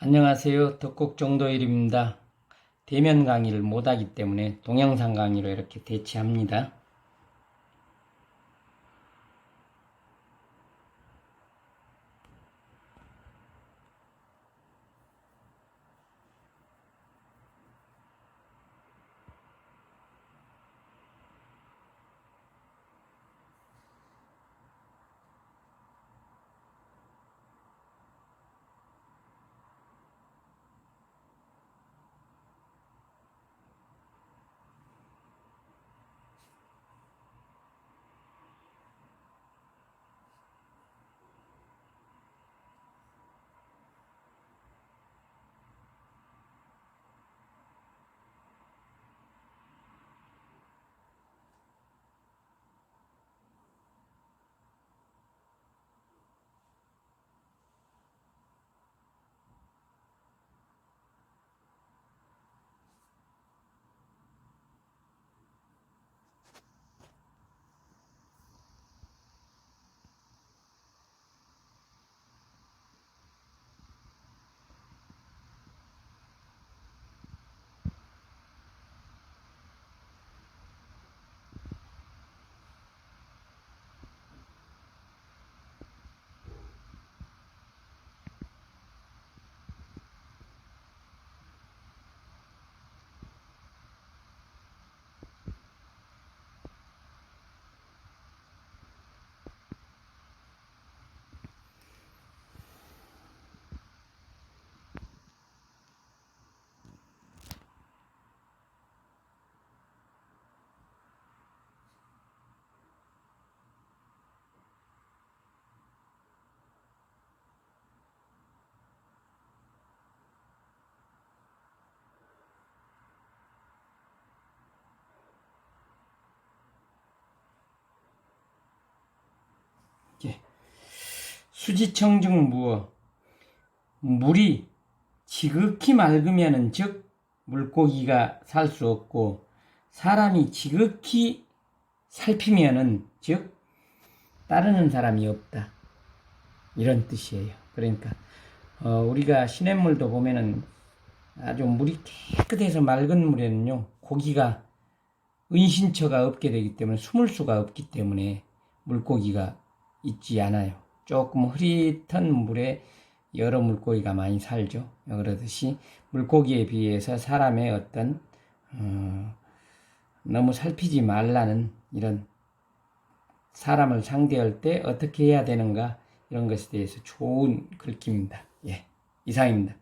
안녕하세요. 덕국 정도일입니다. 대면 강의를 못하기 때문에 동영상 강의로 이렇게 대체합니다. 수지청 중 무어 물이 지극히 맑으면은 즉 물고기가 살 수 없고 사람이 지극히 살피면은 즉 따르는 사람이 없다 이런 뜻이에요. 그러니까 어, 우리가 시냇물도 보면은 아주 물이 깨끗해서 맑은 물에는요 고기가 은신처가 없게 되기 때문에 숨을 수가 없기 때문에 물고기가 있지 않아요. 조금 흐릿한 물에 여러 물고기가 많이 살죠. 그러듯이 물고기에 비해서 사람의 어떤 어, 너무 살피지 말라는 이런 사람을 상대할 때 어떻게 해야 되는가 이런 것에 대해서 좋은 글귀입니다. 예, 이상입니다.